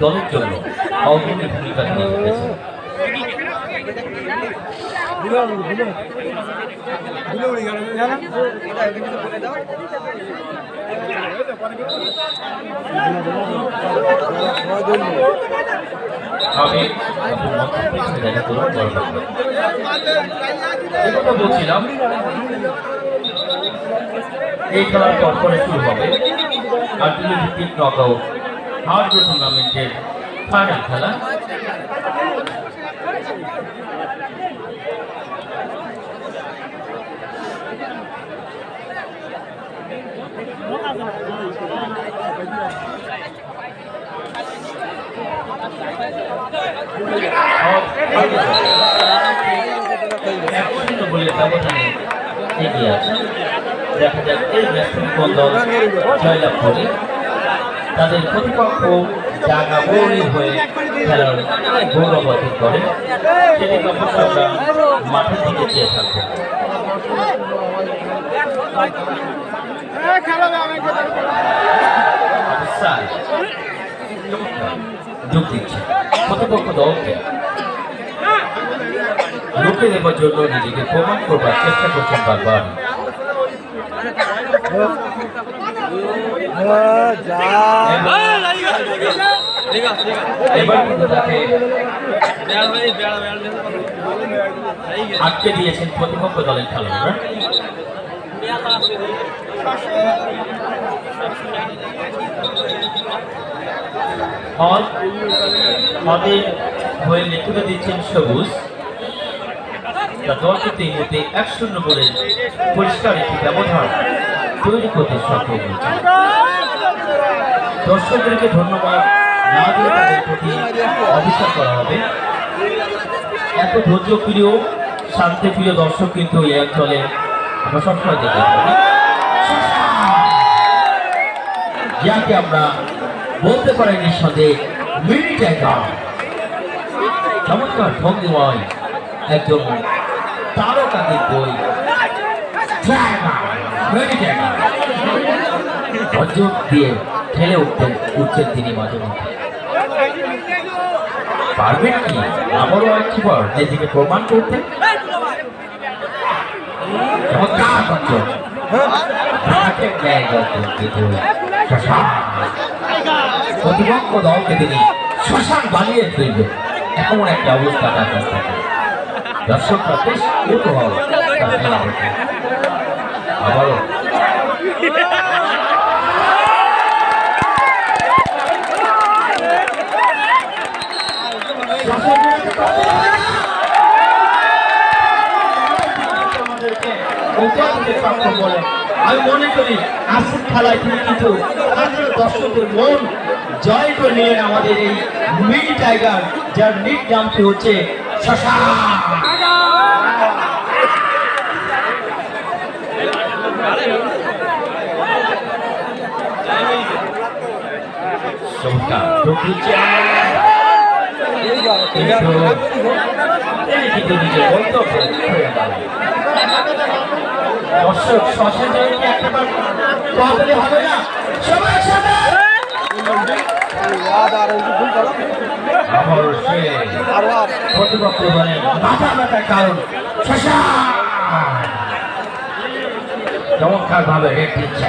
দলের জন্য অগ্রণী ভূমিকা নিয়ে রেখেছেন আমি বলছিলাম এই খেলার পরপরে শুরু হবে। আঞ্চলিক ভিত্তিক নকআউট হার্ড টুর্নামেন্টের ফাইনাল খেলা। একশো বলে ব্যবধানে এগিয়ে আছে দেখা যাক এই ম্যাচ কোন দল জয়লাভ করে তাদের প্রতিপক্ষ জায়গা বৌলি হয়ে খেলার গৌরব অর্জন করে। সেদিকে অবশ্য আমরা মাঠের দিকে চেয়ে থাকব। যোগ দিচ্ছে। প্রতিপক্ষ দলকে রুখে দেওয়ার জন্য নিজেকে প্রমাণ করবার চেষ্টা করছেন বারবার। আটকে দিয়েছেন প্রতিপক্ষ দলের খেলোয়াড়রা। হদের হয়ে নেতৃত্ব দিচ্ছেন সবুজ। তার দল কিন্তু এই এক শূন্য করে পরিষ্কার একটি ব্যবধান। তৈরি করতে সক্ষম হয়েছে দর্শকদেরকে ধন্যবাদ। না দিয়ে তাদের প্রতি অভিযোগ করা হবে। এত ধৈর্য প্রিয় শান্তি প্রিয় দর্শক কিন্তু এই অঞ্চলে আমরা যাকে আমরা বলতে পারি টাইগার। চমৎকার ভঙ্গিময় একজন তারকা বই মিনি দিয়ে ঠেলে উঠতেন উঠছেন তিনি মাঝে মধ্যে পারবেন কি আমারও একবার নিজেকে প্রমাণ করতে প্রতিপক্ষ দলকে তিনি শ্মশান বানিয়ে ফেলবে এমন একটা অবস্থা তার কাছ দর্শকরা বেশ কৌতূহল আমি মনে করি আজকের খেলায় তিনি কিন্তু দর্শকের মন জয় করে নিলেন আমাদের এই মিনি টাইগার, যার নিক নামটি হচ্ছে শশা। হয়ে গেলেন। দর্শক শশা জয়কে একবার কবলে হবে না সবাই একসাথে প্রতিপক্ষ দলের মাথা ব্যথা কারণ চমৎকার ভাবে দিচ্ছে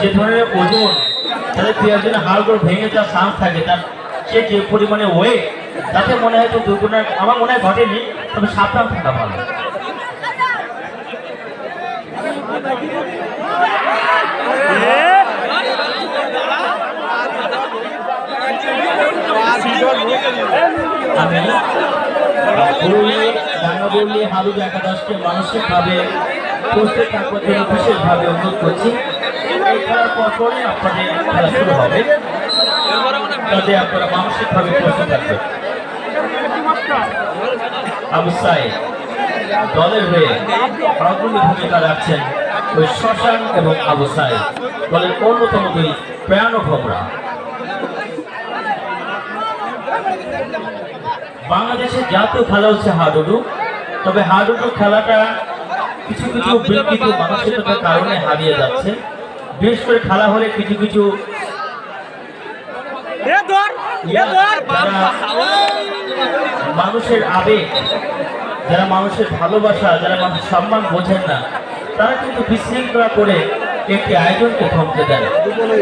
যে ধরনের ওজন, তাদের প্রিয়জনের হাড়গুলো ভেঙে যাওয়ার চান্স থাকে, তার সে যে পরিমাণে ওয়েট তাতে মনে হয় তো দুর্ঘটনা আমার মনে হয় ঘটেনি, তবে সাবধান থাকা ভালো। আমি মানসিকভাবে বিশেষভাবে করছি যাতে আপনারা মানসিকভাবে আবু দলের হয়ে অগ্রণী ভূমিকা রাখছেন ওই শ্মশান এবং আবু সাইদ দলের অন্যতম দুই প্রয়াণভোমরা বাংলাদেশের জাতীয় খেলা হচ্ছে হাডুডু। তবে হাডুডু খেলাটা কিছু কিছু বিকৃত মানসিকতার কারণে হারিয়ে যাচ্ছে বিশেষ করে খেলা হলে কিছু কিছু মানুষের আবেগ যারা মানুষের ভালোবাসা যারা মানুষের সম্মান বোঝেন না তারা কিন্তু বিশৃঙ্খলা করে একটি আয়োজনকে থমকে দেন।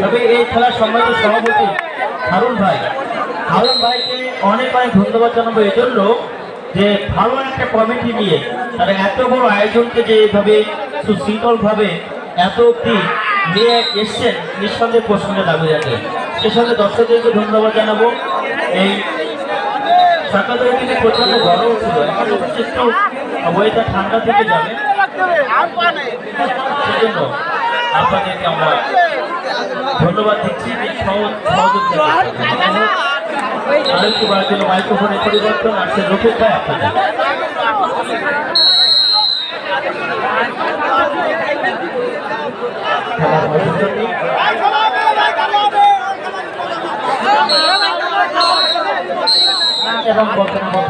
তবে এই খেলার সম্মানিত সভাপতি হারুন ভাই হারুন ভাইকে অনেক অনেক ধন্যবাদ জানাব। এই জন্য যে ভালো একটা কমিটি নিয়ে, তারা এত বড় আয়োজনকে যে এইভাবে সুশৃঙ্খলভাবে এত অব্দি নিয়ে এসছেন, নিঃসন্দেহে প্রশ্নের দাবি রাখে সে সঙ্গে দর্শকদেরকে ধন্যবাদ জানাব। এই সকাল থেকে কিন্তু প্রচণ্ড গরম ছিল, এখন একটু ওয়েদার ঠান্ডা থেকে যাবে। সেজন্য আপনাদেরকে আমরা ধন্যবাদ দিচ্ছি। সহযোগিতা। আরেকটু জন্য মাইক্রোফোনের পরিবর্তন আসছে আপনাদের এবং বর্তমান